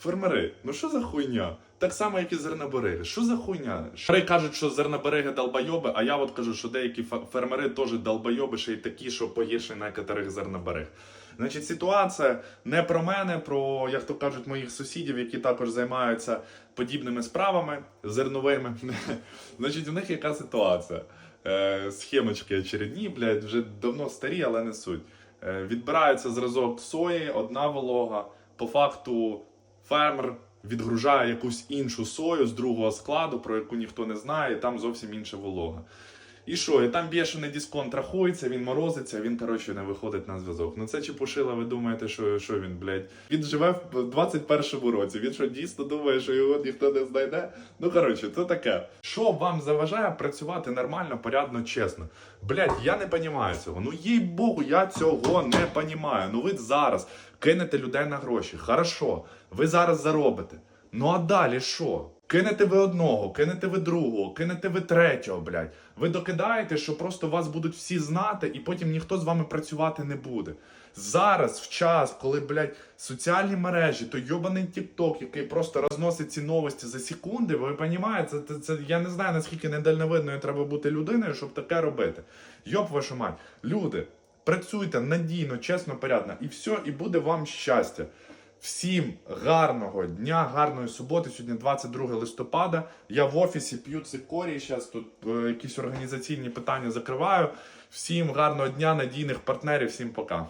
Фермери, ну що за хуйня? Так само, як і зернобереги. Що за хуйня? Шари кажуть, що зернобереги долбойоби, а я от кажу, що деякі фе- фермери теж долбойоби, ще й такі, що погірші некоторих зерноберег. Значить, ситуація не про мене, про, як то кажуть, моїх сусідів, які також займаються подібними справами зерновими. Значить, у них яка ситуація? Е, схемочки очередні, блядь, вже давно старі, але не суть. Е, відбирається зразок сої, одна волога. По факту фермер відгружає якусь іншу сою з другого складу, про яку ніхто не знає, і там зовсім інша волога. І що? І там бешений дисконт рахується, він морозиться, він, коротше, не виходить на зв'язок. Ну це Чепушила, ви думаєте, що, що він, блядь? Він живе в 21-му році. Він що дійсно думає, що його ніхто не знайде? Ну, коротше, то таке. Що вам заважає працювати нормально, порядно, чесно? Блядь, я не розумію цього. Ну їй Богу, я цього не розумію. Ну ви зараз кинете людей на гроші. Хорошо, ви зараз заробите. Ну а далі що? Кинете ви одного, кинете ви другого, кинете ви третього, блядь. Ви докидаєте, що просто вас будуть всі знати, і потім ніхто з вами працювати не буде. Зараз, в час, коли, блядь, соціальні мережі, то йобаний TikTok, який просто розносить ці новості за секунди, ви розумієте, це, це, це, я не знаю, наскільки недальновидною треба бути людиною, щоб таке робити. Йоб вашу мать, люди, працюйте надійно, чесно, порядно, і все, і буде вам щастя. Всім гарного дня, гарної суботи. Сьогодні 22 листопада. Я в офісі п'ю цикорій. Зараз тут е, якісь організаційні питання закриваю. Всім гарного дня, надійних партнерів, всім пока.